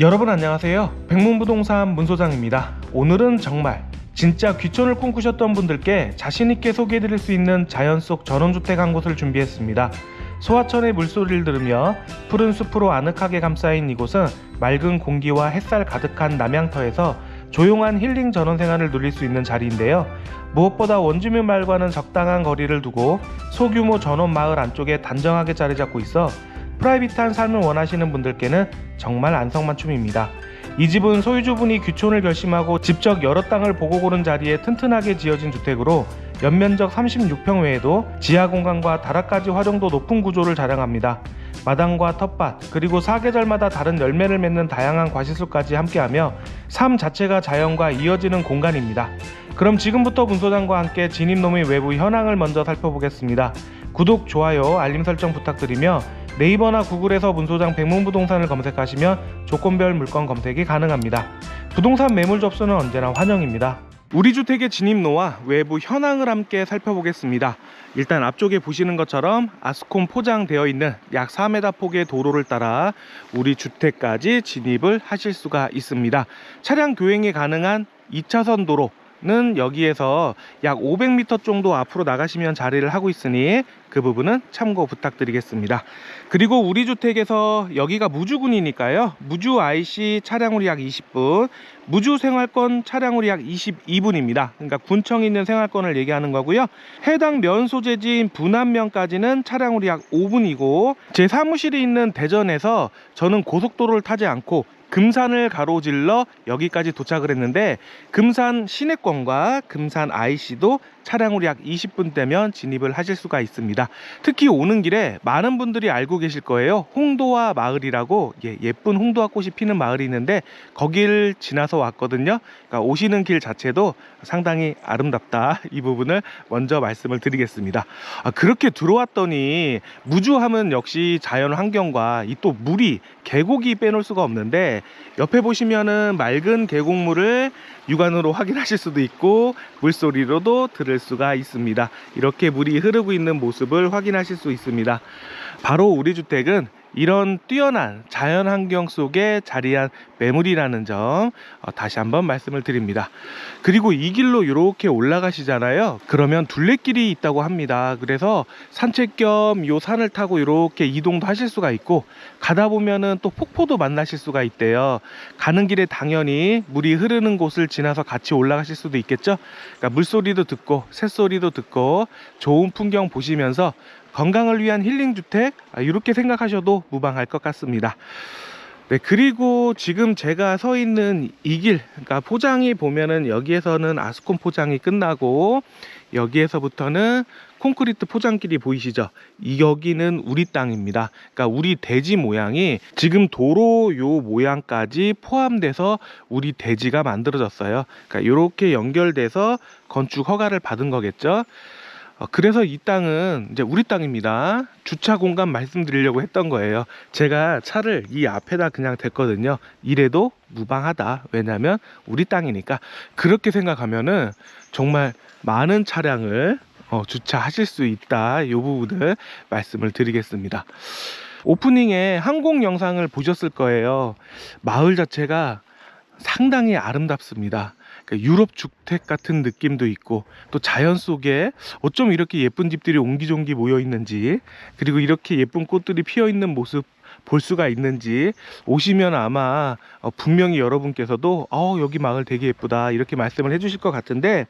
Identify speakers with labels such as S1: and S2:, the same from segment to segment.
S1: 여러분 안녕하세요. 백문부동산 문소장입니다. 오늘은 정말 진짜 귀촌을 꿈꾸셨던 분들께 자신있게 소개해드릴 수 있는 자연 속 전원주택 한 곳을 준비했습니다. 소하천의 물소리를 들으며 푸른 숲으로 아늑하게 감싸인 이곳은 맑은 공기와 햇살 가득한 남양터에서 조용한 힐링 전원 생활을 누릴 수 있는 자리인데요. 무엇보다 원주민 마을과는 적당한 거리를 두고 소규모 전원 마을 안쪽에 단정하게 자리 잡고 있어 프라이빗한 삶을 원하시는 분들께는 정말 안성맞춤입니다. 이 집은 소유주분이 귀촌을 결심하고 직접 여러 땅을 보고 고른 자리에 튼튼하게 지어진 주택으로 연면적 36평 외에도 지하 공간과 다락까지 활용도 높은 구조를 자랑합니다. 마당과 텃밭 그리고 사계절마다 다른 열매를 맺는 다양한 과실수까지 함께하며 삶 자체가 자연과 이어지는 공간입니다. 그럼 지금부터 문소장과 함께 진입로미 외부 현황을 먼저 살펴보겠습니다. 구독, 좋아요, 알림 설정 부탁드리며 네이버나 구글에서 문소장 백문부동산을 검색하시면 조건별 물건 검색이 가능합니다. 부동산 매물 접수는 언제나 환영입니다. 우리 주택의 진입로와 외부 현황을 함께 살펴보겠습니다. 일단 앞쪽에 보시는 것처럼 아스콘 포장되어 있는 약 4m 폭의 도로를 따라 우리 주택까지 진입을 하실 수가 있습니다. 차량 교행이 가능한 2차선 도로 는 여기에서 약 500m 정도 앞으로 나가시면 자리를 하고 있으니 그 부분은 참고 부탁드리겠습니다. 그리고 우리 주택에서 여기가 무주군이니까요. 무주 IC 차량으로 약 20분, 무주 생활권 차량으로 약 22분입니다. 그러니까 군청에 있는 생활권을 얘기하는 거고요. 해당 면 소재지인 분안면까지는 차량으로 약 5분이고 제 사무실이 있는 대전에서 저는 고속도로를 타지 않고 금산을 가로질러 여기까지 도착을 했는데 금산 시내권과 금산 IC도 차량으로 약 20분 되면 진입을 하실 수가 있습니다. 특히 오는 길에 많은 분들이 알고 계실 거예요. 홍도화 마을이라고 예, 예쁜 홍도화 꽃이 피는 마을이 있는데 거길 지나서 왔거든요. 그러니까 오시는 길 자체도 상당히 아름답다. 이 부분을 먼저 말씀을 드리겠습니다. 아, 그렇게 들어왔더니 무주하면 역시 자연 환경과 이 또 물이 계곡이 빼놓을 수가 없는데 옆에 보시면은 맑은 계곡물을 육안으로 확인하실 수도 있고 물소리로도 들을 수가 있습니다. 이렇게 물이 흐르고 있는 모습을 확인하실 수 있습니다. 바로 우리 주택은 이런 뛰어난 자연 환경 속에 자리한 매물이라는 점 어, 다시 한번 말씀을 드립니다. 그리고 이 길로 이렇게 올라가시잖아요. 그러면 둘레길이 있다고 합니다. 그래서 산책 겸 요 산을 타고 이렇게 이동도 하실 수가 있고 가다 보면은 또 폭포도 만나실 수가 있대요. 가는 길에 당연히 물이 흐르는 곳을 지나서 같이 올라가실 수도 있겠죠. 그러니까 물소리도 듣고 새소리도 듣고 좋은 풍경 보시면서 건강을 위한 힐링 주택 아, 이렇게 생각하셔도 무방할 것 같습니다. 네, 그리고 지금 제가 서 있는 이 길, 그러니까 포장이 보면은 여기에서는 아스콘 포장이 끝나고 여기에서부터는 콘크리트 포장길이 보이시죠? 이 여기는 우리 땅입니다. 그러니까 우리 대지 모양이 지금 도로 요 모양까지 포함돼서 우리 대지가 만들어졌어요. 그러니까 이렇게 연결돼서 건축 허가를 받은 거겠죠. 어, 그래서 이 땅은 이제 우리 땅입니다. 주차 공간 말씀드리려고 했던 거예요. 제가 차를 이 앞에다 그냥 댔거든요. 이래도 무방하다. 왜냐면 우리 땅이니까. 그렇게 생각하면은 정말 많은 차량을 어, 주차하실 수 있다. 이 부분을 말씀을 드리겠습니다. 오프닝에 항공 영상을 보셨을 거예요. 마을 자체가 상당히 아름답습니다. 그러니까 유럽 주택 같은 느낌도 있고 또 자연 속에 어쩜 이렇게 예쁜 집들이 옹기종기 모여 있는지 그리고 이렇게 예쁜 꽃들이 피어 있는 모습 볼 수가 있는지 오시면 아마 어, 분명히 여러분께서도 어 여기 마을 되게 예쁘다 이렇게 말씀을 해주실 것 같은데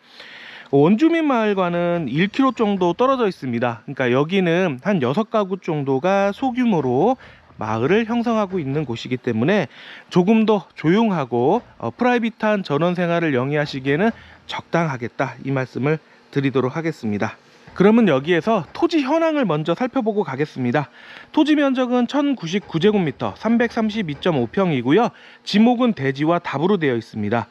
S1: 원주민 마을과는 1km 정도 떨어져 있습니다. 그러니까 여기는 한 6가구 정도가 소규모로 마을을 형성하고 있는 곳이기 때문에 조금 더 조용하고 어, 프라이빗한 전원 생활을 영위하시기에는 적당하겠다 이 말씀을 드리도록 하겠습니다. 그러면 여기에서 토지 현황을 먼저 살펴보고 가겠습니다. 토지 면적은 1099제곱미터 332.5평이고요. 지목은 대지와 답으로 되어 있습니다.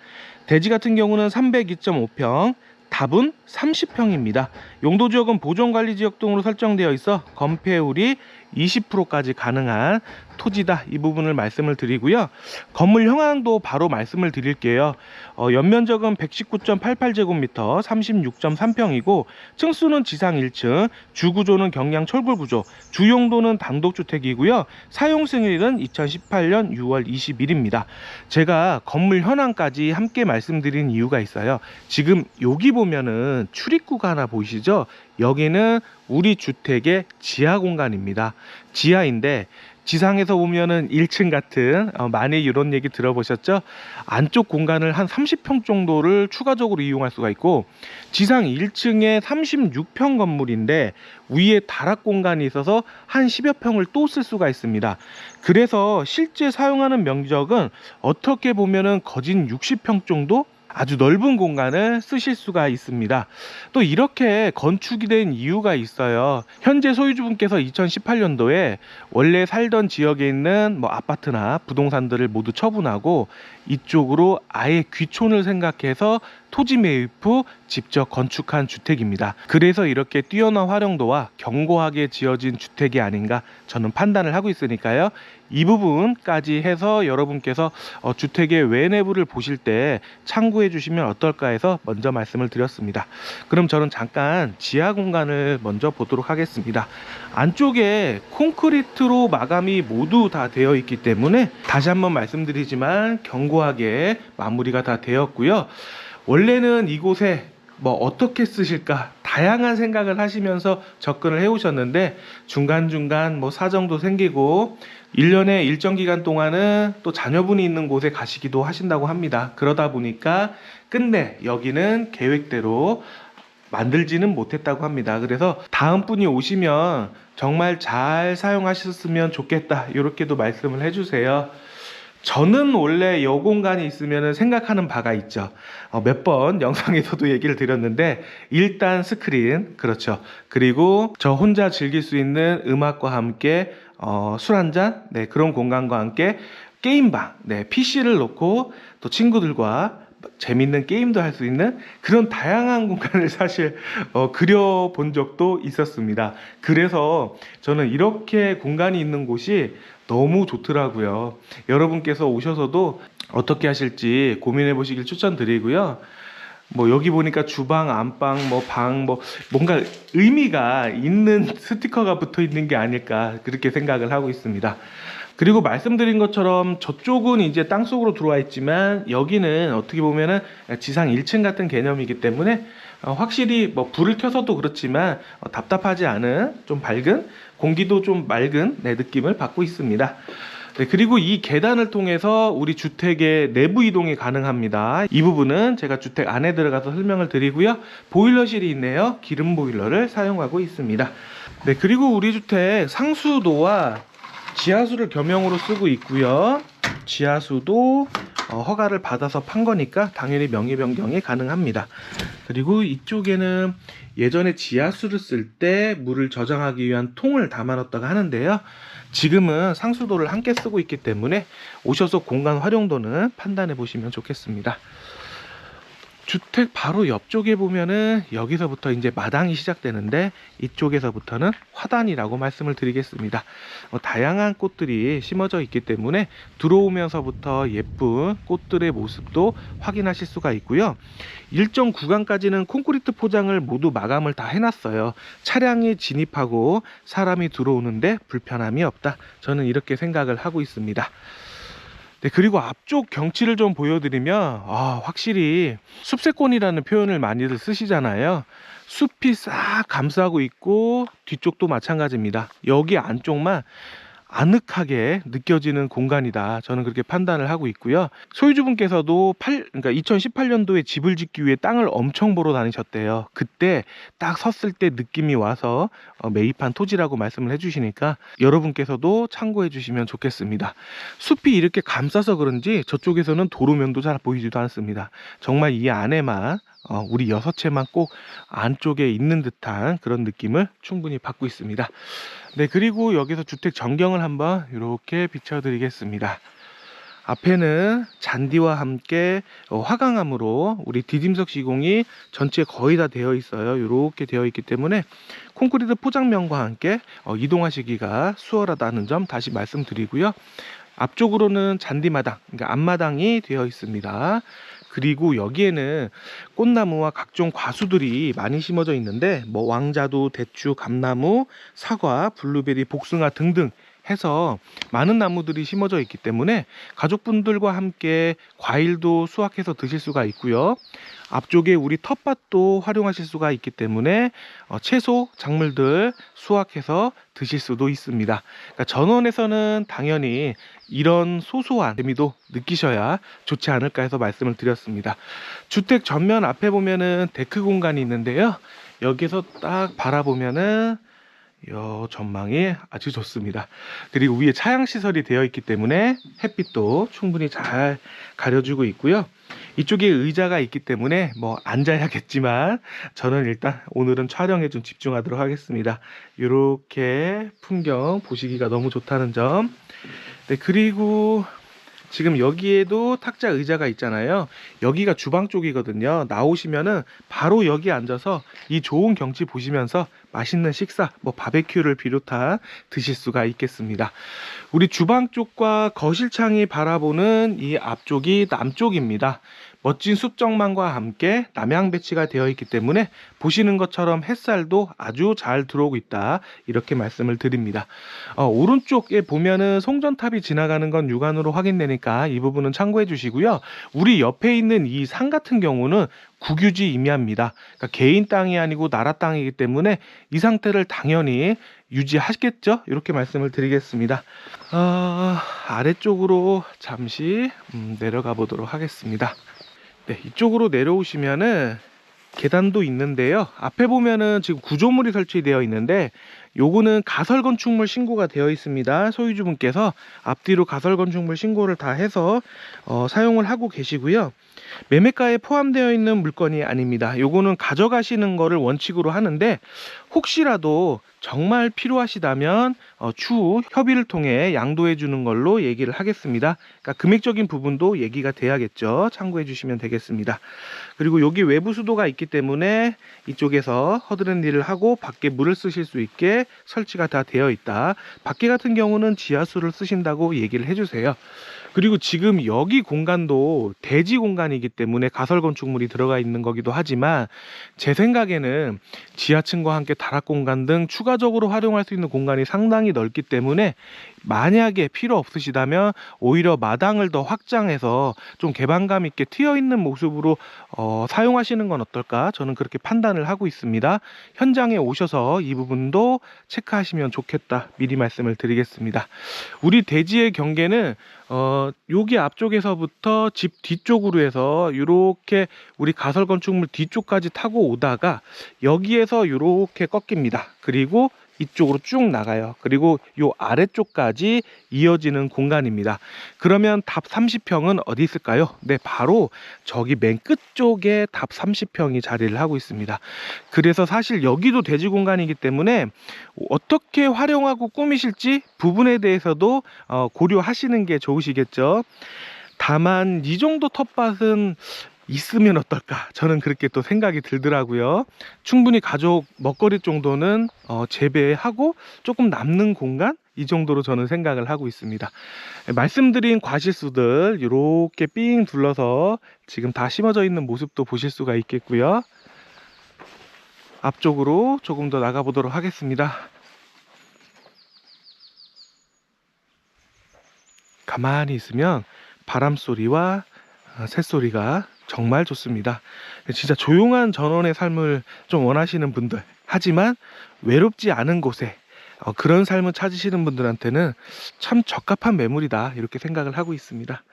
S1: 대지 같은 경우는 302.5평, 답은 30평입니다. 용도 지역은 보존관리 지역 등으로 설정되어 있어 건폐율이 20%까지 가능한 토지다 이 부분을 말씀을 드리고요. 건물 형황도 바로 말씀을 드릴게요. 어, 연면적은 119.88제곱미터 36.3평이고 층수는 지상 1층, 주구조는 경량 철골 구조, 주용도는 단독주택이고요. 사용 승일은 2018년 6월 20일입니다. 제가 건물 현황까지 함께 말씀드린 이유가 있어요. 지금 여기 보면은 출입구가 하나 보이시죠? 여기는 우리 주택의 지하 공간입니다. 지하인데 지상에서 보면은 1층 같은 어, 많이 이런 얘기 들어보셨죠? 안쪽 공간을 한 30평 정도를 추가적으로 이용할 수가 있고 지상 1층에 36평 건물인데 위에 다락 공간이 있어서 한 10여 평을 또 쓸 수가 있습니다. 그래서 실제 사용하는 면적은 어떻게 보면은 거진 60평 정도 아주 넓은 공간을 쓰실 수가 있습니다. 또 이렇게 건축이 된 이유가 있어요. 현재 소유주분께서 2018년도에 원래 살던 지역에 있는 뭐 아파트나 부동산들을 모두 처분하고 이쪽으로 아예 귀촌을 생각해서 토지 매입 후 직접 건축한 주택입니다. 그래서 이렇게 뛰어난 활용도와 견고하게 지어진 주택이 아닌가 저는 판단을 하고 있으니까요. 이 부분까지 해서 여러분께서 어, 주택의 외내부를 보실 때 참고해 주시면 어떨까 해서 먼저 말씀을 드렸습니다. 그럼 저는 잠깐 지하 공간을 먼저 보도록 하겠습니다. 안쪽에 콘크리트로 마감이 모두 다 되어 있기 때문에 다시 한번 말씀드리지만 견고하게 마무리가 다 되었고요. 원래는 이곳에 뭐 어떻게 쓰실까 다양한 생각을 하시면서 접근을 해 오셨는데 중간중간 뭐 사정도 생기고 1년에 일정 기간 동안은 또 자녀분이 있는 곳에 가시기도 하신다고 합니다. 그러다 보니까 끝내 여기는 계획대로 만들지는 못했다고 합니다. 그래서 다음 분이 오시면 정말 잘 사용하셨으면 좋겠다. 이렇게도 말씀을 해주세요. 저는 원래 이 공간이 있으면 생각하는 바가 있죠. 어, 몇번 영상에서도 얘기를 드렸는데 일단 스크린 그렇죠. 그리고 저 혼자 즐길 수 있는 음악과 함께 어, 술 한잔 네, 그런 공간과 함께 게임방 네, PC를 놓고 또 친구들과 재밌는 게임도 할 수 있는 그런 다양한 공간을 사실 어, 그려본 적도 있었습니다. 그래서 저는 이렇게 공간이 있는 곳이 너무 좋더라고요. 여러분께서 오셔서도 어떻게 하실지 고민해 보시길 추천드리고요. 뭐 여기 보니까 주방, 안방, 뭐 방, 뭐 뭔가 의미가 있는 스티커가 붙어 있는 게 아닐까 그렇게 생각을 하고 있습니다. 그리고 말씀드린 것처럼 저쪽은 이제 땅 속으로 들어와 있지만 여기는 어떻게 보면은 지상 1층 같은 개념이기 때문에 어, 확실히 뭐 불을 켜서도 그렇지만 어, 답답하지 않은 좀 밝은 공기도 좀 맑은 네, 느낌을 받고 있습니다. 네, 그리고 이 계단을 통해서 우리 주택의 내부 이동이 가능합니다. 이 부분은 제가 주택 안에 들어가서 설명을 드리고요. 보일러실이 있네요. 기름 보일러를 사용하고 있습니다. 네, 그리고 우리 주택 상수도와 지하수를 겸용으로 쓰고 있고요. 지하수도 어, 허가를 받아서 판 거니까 당연히 명의 변경이 가능합니다. 그리고 이쪽에는 예전에 지하수를 쓸 때 물을 저장하기 위한 통을 담아놨다가 하는데요. 지금은 상수도를 함께 쓰고 있기 때문에 오셔서 공간 활용도는 판단해 보시면 좋겠습니다. 주택 바로 옆쪽에 보면은 여기서부터 이제 마당이 시작되는데 이쪽에서부터는 화단이라고 말씀을 드리겠습니다. 어, 다양한 꽃들이 심어져 있기 때문에 들어오면서부터 예쁜 꽃들의 모습도 확인하실 수가 있고요. 일정 구간까지는 콘크리트 포장을 모두 마감을 다 해놨어요. 차량이 진입하고 사람이 들어오는데 불편함이 없다. 저는 이렇게 생각을 하고 있습니다. 네, 그리고 앞쪽 경치를 좀 보여드리면, 아, 확실히 숲세권이라는 표현을 많이들 쓰시잖아요. 숲이 싹 감싸고 있고, 뒤쪽도 마찬가지입니다. 여기 안쪽만 아늑하게 느껴지는 공간이다. 저는 그렇게 판단을 하고 있고요. 소유주분께서도 8, 그러니까 2018년도에 집을 짓기 위해 땅을 엄청 보러 다니셨대요. 그때 딱 섰을 때 느낌이 와서 어, 매입한 토지라고 말씀을 해주시니까 여러분께서도 참고해 주시면 좋겠습니다. 숲이 이렇게 감싸서 그런지 저쪽에서는 도로면도 잘 보이지도 않습니다. 정말 이 안에만 어, 우리 여섯 채만 꼭 안쪽에 있는 듯한 그런 느낌을 충분히 받고 있습니다. 네, 그리고 여기서 주택 전경을 한번 이렇게 비춰드리겠습니다. 앞에는 잔디와 함께 어, 화강암으로 우리 디딤석 시공이 전체 거의 다 되어 있어요. 이렇게 되어 있기 때문에 콘크리트 포장면과 함께 어, 이동하시기가 수월하다는 점 다시 말씀드리고요. 앞쪽으로는 잔디마당, 그러니까 앞마당이 되어 있습니다. 그리고 여기에는 꽃나무와 각종 과수들이 많이 심어져 있는데 뭐 왕자두, 대추, 감나무, 사과, 블루베리, 복숭아 등등 해서 많은 나무들이 심어져 있기 때문에 가족분들과 함께 과일도 수확해서 드실 수가 있고요. 앞쪽에 우리 텃밭도 활용하실 수가 있기 때문에 어, 채소, 작물들 수확해서 드실 수도 있습니다. 그러니까 전원에서는 당연히 이런 소소한 재미도 느끼셔야 좋지 않을까 해서 말씀을 드렸습니다. 주택 전면 앞에 보면은 데크 공간이 있는데요. 여기서 딱 바라보면은 요 전망이 아주 좋습니다. 그리고 위에 차양 시설이 되어 있기 때문에 햇빛도 충분히 잘 가려주고 있고요. 이쪽에 의자가 있기 때문에 뭐 앉아야겠지만 저는 일단 오늘은 촬영에 좀 집중하도록 하겠습니다. 이렇게 풍경 보시기가 너무 좋다는 점. 네, 그리고 지금 여기에도 탁자 의자가 있잖아요. 여기가 주방 쪽이거든요. 나오시면은 바로 여기 앉아서 이 좋은 경치 보시면서 맛있는 식사, 뭐 바베큐를 비롯한 드실 수가 있겠습니다. 우리 주방 쪽과 거실 창이 바라보는 이 앞쪽이 남쪽입니다. 멋진 숲정망과 함께 남향 배치가 되어 있기 때문에 보시는 것처럼 햇살도 아주 잘 들어오고 있다 이렇게 말씀을 드립니다. 어, 오른쪽에 보면은 송전탑이 지나가는 건 육안으로 확인되니까 이 부분은 참고해 주시고요. 우리 옆에 있는 이 산 같은 경우는 국유지 임야입니다. 그러니까 개인 땅이 아니고 나라 땅이기 때문에 이 상태를 당연히 유지하겠죠? 이렇게 말씀을 드리겠습니다. 어, 아래쪽으로 잠시 음, 내려가 보도록 하겠습니다. 네, 이쪽으로 내려오시면은 계단도 있는데요. 앞에 보면은 지금 구조물이 설치되어 있는데 요거는 가설 건축물 신고가 되어 있습니다. 소유주분께서 앞뒤로 가설 건축물 신고를 다 해서 어, 사용을 하고 계시고요. 매매가에 포함되어 있는 물건이 아닙니다. 요거는 가져가시는 거를 원칙으로 하는데 혹시라도 정말 필요하시다면 어, 추후 협의를 통해 양도해 주는 걸로 얘기를 하겠습니다. 그러니까 금액적인 부분도 얘기가 돼야겠죠. 참고해 주시면 되겠습니다. 그리고 여기 외부 수도가 있기 때문에 이쪽에서 허드렛 일을 하고 밖에 물을 쓰실 수 있게 설치가 다 되어 있다. 밖에 같은 경우는 지하수를 쓰신다고 얘기를 해주세요. 그리고 지금 여기 공간도 대지 공간이기 때문에 가설 건축물이 들어가 있는 거기도 하지만 제 생각에는 지하층과 함께 다락 공간 등 추가적으로 활용할 수 있는 공간이 상당히 넓기 때문에 만약에 필요 없으시다면 오히려 마당을 더 확장해서 좀 개방감 있게 트여 있는 모습으로 어, 사용하시는 건 어떨까? 저는 그렇게 판단을 하고 있습니다. 현장에 오셔서 이 부분도 체크하시면 좋겠다. 미리 말씀을 드리겠습니다. 우리 대지의 경계는 어, 여기 앞쪽에서부터 집 뒤쪽으로 해서 이렇게 우리 가설 건축물 뒤쪽까지 타고 오다가 여기에서 이렇게 꺾입니다. 그리고 이쪽으로 쭉 나가요. 그리고 요 아래쪽까지 이어지는 공간입니다. 그러면 답 30평은 어디 있을까요? 네, 바로 저기 맨 끝쪽에 답 30평이 자리를 하고 있습니다. 그래서 사실 여기도 대지 공간이기 때문에 어떻게 활용하고 꾸미실지 부분에 대해서도 어, 고려하시는 게 좋으시겠죠. 다만 이 정도 텃밭은 있으면 어떨까? 저는 그렇게 또 생각이 들더라고요. 충분히 가족 먹거리 정도는 어, 재배하고 조금 남는 공간 이 정도로 저는 생각을 하고 있습니다. 말씀드린 과실수들 이렇게 삥 둘러서 지금 다 심어져 있는 모습도 보실 수가 있겠고요. 앞쪽으로 조금 더 나가 보도록 하겠습니다. 가만히 있으면 바람 소리와 어, 새소리가 정말 좋습니다. 진짜 조용한 전원의 삶을 좀 원하시는 분들, 하지만 외롭지 않은 곳에 어, 그런 삶을 찾으시는 분들한테는 참 적합한 매물이다 이렇게 생각을 하고 있습니다.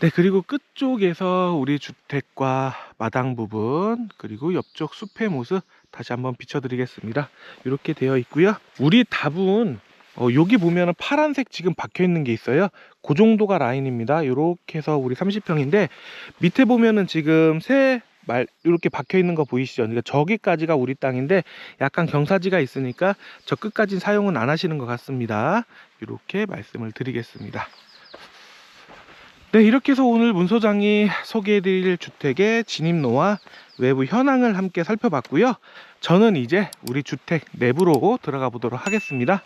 S1: 네 그리고 끝쪽에서 우리 주택과 마당 부분 그리고 옆쪽 숲의 모습 다시 한번 비춰드리겠습니다. 이렇게 되어 있고요. 우리 답은 어, 여기 보면은 파란색 지금 박혀 있는 게 있어요. 그 정도가 라인입니다. 이렇게 해서 우리 30평인데 밑에 보면은 지금 새 말 이렇게 박혀 있는 거 보이시죠? 그러니까 저기까지가 우리 땅인데 약간 경사지가 있으니까 저 끝까지는 사용은 안 하시는 것 같습니다. 이렇게 말씀을 드리겠습니다. 네, 이렇게 해서 오늘 문 소장이 소개해드릴 주택의 진입로와 외부 현황을 함께 살펴봤고요. 저는 이제 우리 주택 내부로 들어가 보도록 하겠습니다.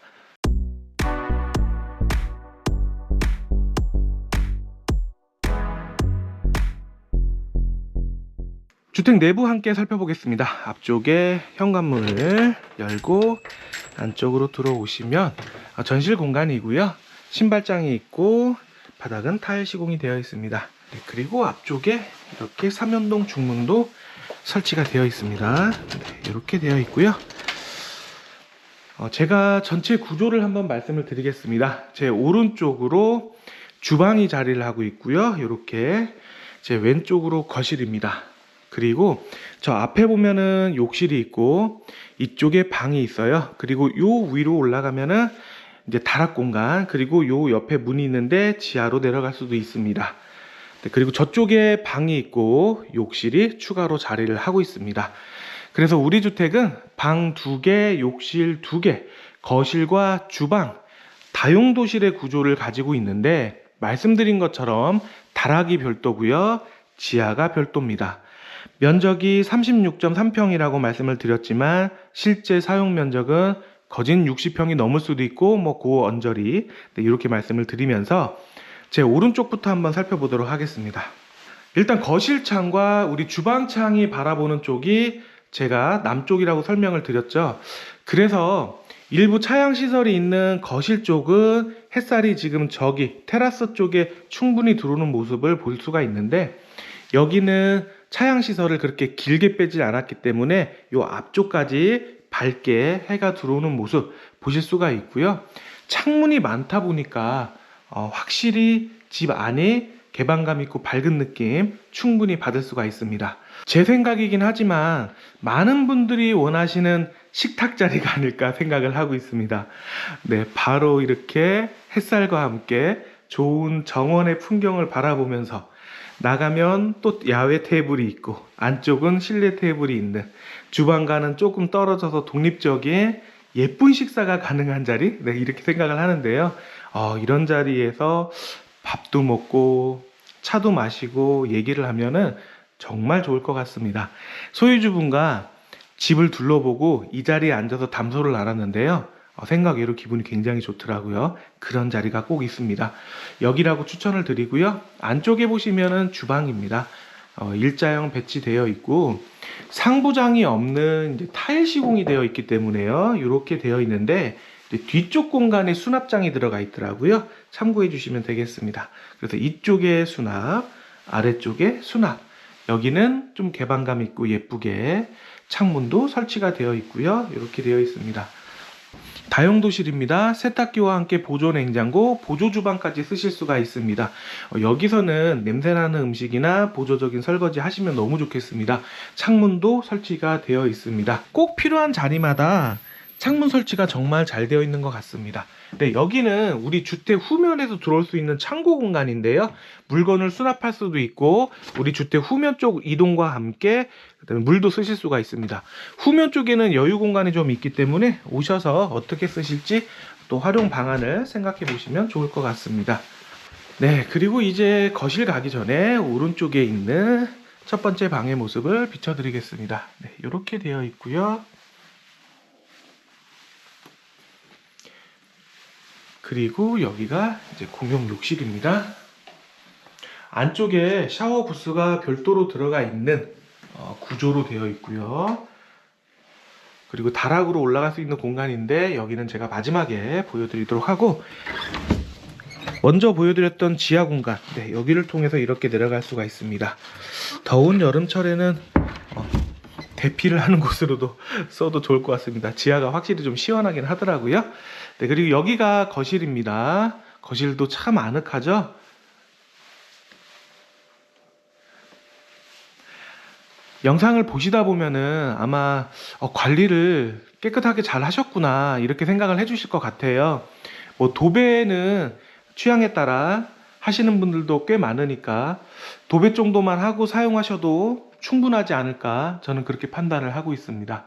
S1: 주택 내부 함께 살펴보겠습니다. 앞쪽에 현관문을 열고 안쪽으로 들어오시면 어, 전실 공간이고요. 신발장이 있고 바닥은 타일 시공이 되어 있습니다. 네, 그리고 앞쪽에 이렇게 삼연동 중문도 설치가 되어 있습니다. 네, 이렇게 되어 있고요. 어, 제가 전체 구조를 한번 말씀을 드리겠습니다. 제 오른쪽으로 주방이 자리를 하고 있고요. 이렇게 제 왼쪽으로 거실입니다. 그리고 저 앞에 보면은 욕실이 있고 이쪽에 방이 있어요. 그리고 요 위로 올라가면은 이제 다락 공간 그리고 요 옆에 문이 있는데 지하로 내려갈 수도 있습니다. 네, 그리고 저쪽에 방이 있고 욕실이 추가로 자리를 하고 있습니다. 그래서 우리 주택은 방 두 개, 욕실 두 개, 거실과 주방, 다용도실의 구조를 가지고 있는데 말씀드린 것처럼 다락이 별도고요. 지하가 별도입니다. 면적이 36.3평이라고 말씀을 드렸지만 실제 사용 면적은 거진 60평이 넘을 수도 있고 뭐고 언저리 네, 이렇게 말씀을 드리면서 제 오른쪽부터 한번 살펴보도록 하겠습니다. 일단 거실창과 우리 주방창이 바라보는 쪽이 제가 남쪽이라고 설명을 드렸죠. 그래서 일부 차양 시설이 있는 거실 쪽은 햇살이 지금 저기 테라스 쪽에 충분히 들어오는 모습을 볼 수가 있는데 여기는 차양 시설을 그렇게 길게 빼지 않았기 때문에 요 앞쪽까지 밝게 해가 들어오는 모습 보실 수가 있고요. 창문이 많다 보니까 어, 확실히 집 안에 개방감 있고 밝은 느낌 충분히 받을 수가 있습니다. 제 생각이긴 하지만 많은 분들이 원하시는 식탁 자리가 아닐까 생각을 하고 있습니다. 네, 바로 이렇게 햇살과 함께 좋은 정원의 풍경을 바라보면서 나가면 또 야외 테이블이 있고 안쪽은 실내 테이블이 있는 주방과는 조금 떨어져서 독립적인 예쁜 식사가 가능한 자리 네, 이렇게 생각을 하는데요. 어, 이런 자리에서 밥도 먹고 차도 마시고 얘기를 하면은 정말 좋을 것 같습니다. 소유주분과 집을 둘러보고 이 자리에 앉아서 담소를 나눴는데요. 어, 생각 외로 기분이 굉장히 좋더라고요. 그런 자리가 꼭 있습니다. 여기라고 추천을 드리고요. 안쪽에 보시면은 주방입니다. 어, 일자형 배치되어 있고 상부장이 없는 타일 시공이 되어 있기 때문에요. 이렇게 되어 있는데 뒤쪽 공간에 수납장이 들어가 있더라고요. 참고해 주시면 되겠습니다. 그래서 이쪽에 수납, 아래쪽에 수납. 여기는 좀 개방감 있고 예쁘게 창문도 설치가 되어 있고요. 이렇게 되어 있습니다. 다용도실입니다. 세탁기와 함께 보조 냉장고, 보조 주방까지 쓰실 수가 있습니다. 어, 여기서는 냄새나는 음식이나 보조적인 설거지 하시면 너무 좋겠습니다. 창문도 설치가 되어 있습니다. 꼭 필요한 자리마다 창문 설치가 정말 잘 되어 있는 것 같습니다. 네, 여기는 우리 주택 후면에서 들어올 수 있는 창고 공간인데요. 물건을 수납할 수도 있고 우리 주택 후면 쪽 이동과 함께 그다음에 물도 쓰실 수가 있습니다. 후면 쪽에는 여유 공간이 좀 있기 때문에 오셔서 어떻게 쓰실지 또 활용 방안을 생각해 보시면 좋을 것 같습니다. 네, 그리고 이제 거실 가기 전에 오른쪽에 있는 첫 번째 방의 모습을 비춰드리겠습니다. 네, 이렇게 되어 있고요. 그리고 여기가 이제 공용 욕실입니다. 안쪽에 샤워 부스가 별도로 들어가 있는 어, 구조로 되어 있고요. 그리고 다락으로 올라갈 수 있는 공간인데 여기는 제가 마지막에 보여드리도록 하고 먼저 보여드렸던 지하 공간 네, 여기를 통해서 이렇게 내려갈 수가 있습니다. 더운 여름철에는 어, 대피를 하는 곳으로도 써도 좋을 것 같습니다. 지하가 확실히 좀 시원하긴 하더라고요. 네, 그리고 여기가 거실입니다. 거실도 참 아늑하죠? 영상을 보시다 보면은 아마 어, 관리를 깨끗하게 잘 하셨구나 이렇게 생각을 해주실 것 같아요. 뭐 도배는 취향에 따라 하시는 분들도 꽤 많으니까 도배 정도만 하고 사용하셔도 충분하지 않을까 저는 그렇게 판단을 하고 있습니다.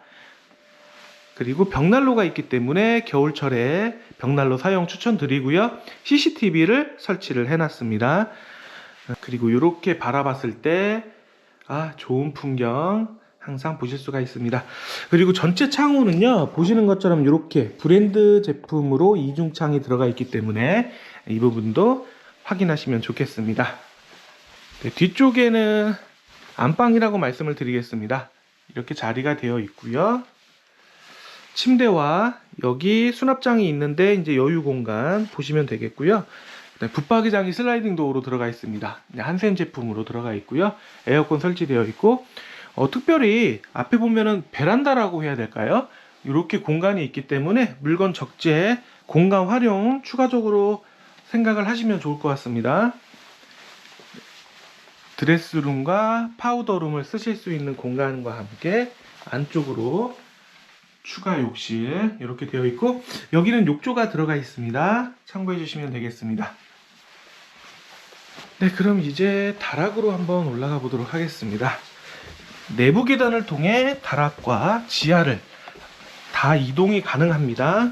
S1: 그리고 벽난로가 있기 때문에 겨울철에 벽난로 사용 추천드리고요. CCTV를 설치를 해놨습니다. 그리고 이렇게 바라봤을 때 아, 좋은 풍경 항상 보실 수가 있습니다. 그리고 전체 창호는요, 보시는 것처럼 이렇게 브랜드 제품으로 이중창이 들어가 있기 때문에 이 부분도 확인하시면 좋겠습니다. 네, 뒤쪽에는 안방이라고 말씀을 드리겠습니다. 이렇게 자리가 되어 있고요. 침대와 여기 수납장이 있는데 이제 여유 공간 보시면 되겠고요. 네, 붙박이장이 슬라이딩 도어로 들어가 있습니다. 네, 한샘 제품으로 들어가 있고요. 에어컨 설치되어 있고 어, 특별히 앞에 보면은 베란다라고 해야 될까요? 이렇게 공간이 있기 때문에 물건 적재 공간 활용 추가적으로 생각을 하시면 좋을 것 같습니다. 드레스룸과 파우더룸을 쓰실 수 있는 공간과 함께 안쪽으로 추가 욕실 이렇게 되어 있고 여기는 욕조가 들어가 있습니다. 참고해 주시면 되겠습니다. 네, 그럼 이제 다락으로 한번 올라가 보도록 하겠습니다. 내부 계단을 통해 다락과 지하를 다 이동이 가능합니다.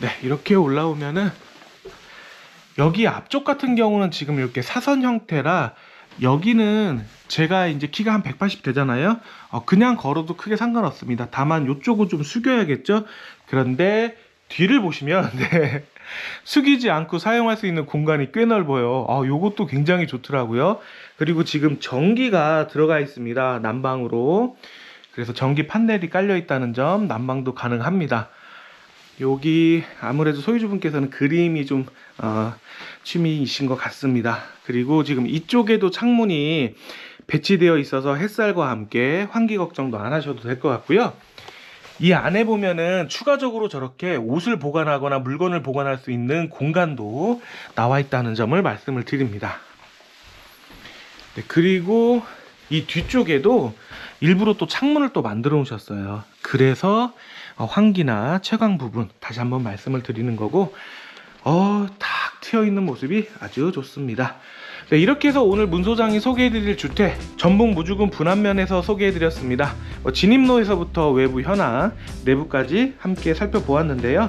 S1: 네, 이렇게 올라오면은 여기 앞쪽 같은 경우는 지금 이렇게 사선 형태라 여기는 제가 이제 키가 한 180 되잖아요. 어, 그냥 걸어도 크게 상관없습니다. 다만 이쪽은 좀 숙여야겠죠. 그런데 뒤를 보시면 네, 숙이지 않고 사용할 수 있는 공간이 꽤 넓어요. 아, 요것도 굉장히 좋더라고요. 그리고 지금 전기가 들어가 있습니다. 난방으로. 그래서 전기 판넬이 깔려 있다는 점 난방도 가능합니다. 여기 아무래도 소유주분께서는 그림이 좀 어, 취미이신 것 같습니다. 그리고 지금 이쪽에도 창문이 배치되어 있어서 햇살과 함께 환기 걱정도 안 하셔도 될 것 같고요. 이 안에 보면은 추가적으로 저렇게 옷을 보관하거나 물건을 보관할 수 있는 공간도 나와 있다는 점을 말씀을 드립니다. 네, 그리고 이 뒤쪽에도 일부러 또 창문을 또 만들어 놓으셨어요. 그래서 어, 환기나 채광 부분 다시 한번 말씀을 드리는 거고 어, 탁 트여 있는 모습이 아주 좋습니다. 네, 이렇게 해서 오늘 문 소장이 소개해드릴 주택 전북 무주군 분안면에서 소개해드렸습니다. 뭐 진입로에서부터 외부 현황, 내부까지 함께 살펴보았는데요.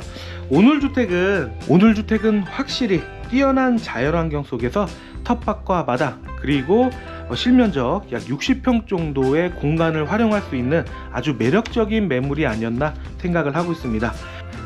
S1: 오늘 주택은 오늘 주택은 확실히 뛰어난 자연환경 속에서 텃밭과 마당 그리고 어, 실면적 약 60평 정도의 공간을 활용할 수 있는 아주 매력적인 매물이 아니었나 생각을 하고 있습니다.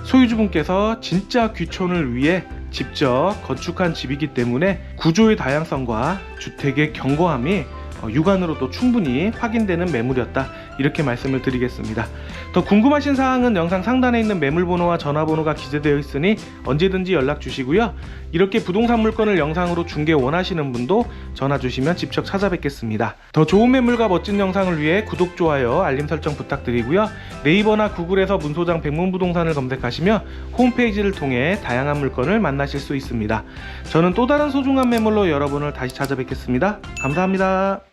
S1: 소유주분께서 진짜 귀촌을 위해 직접 건축한 집이기 때문에 구조의 다양성과 주택의 견고함이 어, 육안으로도 충분히 확인되는 매물이었다 이렇게 말씀을 드리겠습니다. 더 궁금하신 사항은 영상 상단에 있는 매물번호와 전화번호가 기재되어 있으니 언제든지 연락 주시고요. 이렇게 부동산 물건을 영상으로 중개 원하시는 분도 전화 주시면 직접 찾아뵙겠습니다. 더 좋은 매물과 멋진 영상을 위해 구독, 좋아요, 알림 설정 부탁드리고요. 네이버나 구글에서 문소장 백문부동산을 검색하시며 홈페이지를 통해 다양한 물건을 만나실 수 있습니다. 저는 또 다른 소중한 매물로 여러분을 다시 찾아뵙겠습니다. 감사합니다.